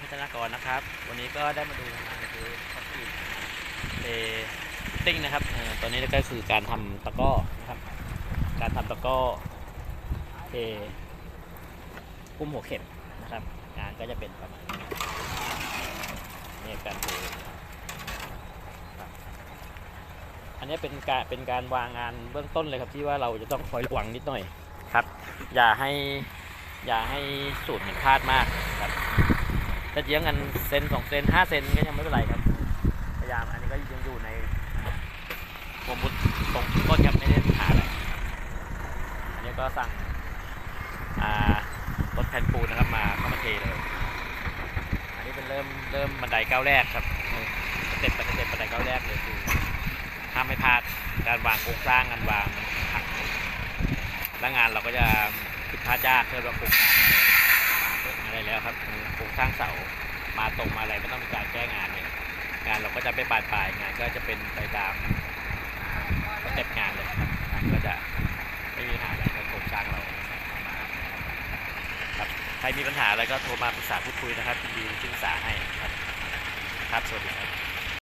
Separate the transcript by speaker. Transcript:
Speaker 1: พัฒนากรนะครับ วันนี้ก็ได้มาดูงานคือคอนกรีตเลติ้งนะครับตอนนี้ก็คือการทำตะก้อนะครับ การทำตะก้อเทกุ้มหัวเข็มนะครับ งานก็จะเป็นประมาณนี้นี่การเทครับอันนี้เป็นการเป็นการวางงานเบื้องต้นเลยครับที่ว่าเราจะต้องคอยระวังนิดหน่อยครับ อย่าให้อย่าให้สูตรมันพลาดมากครับ ถ้าเยื้องกันเซนสองเซนห้าเซนก็ยังไม่เป็นไรครับพยายามอันนี้ก็ยังอยู่ในวงบุตตรงต้นครับไม่ได้ปัญหาอะไรอันนี้ก็สั่งอ่ารถแผ่นปูนนะครับมาเข้ามาเทเลย อันนี้เป็นเริ่มเริ่มบันไดก้าวแรกครับสเต็ปสเต็ปบันไดก้าวแรกเลยคือห้ามไม่พลาดการวางโครงสร้างการวางผังแล้วงานเราก็จะผิดพลาดยากเพื่อว่าโครงสร้างอะไรแล้วครับ สร้างเสามาตรงมาอะไรไม่ต้องมีการแก้งานเนี่ยงานเราก็จะไม่บานปลายงานก็จะเป็นไปตามสเต็ปงานเลยครับงานก็จะไม่มีปัญหาอะไรโครงสร้างเราครับใครมีปัญหาอะไรก็โทรมาปรึกษาพูดคุยนะครับยินดีที่ปรึกษาให้ครับครับสวัสดีครับ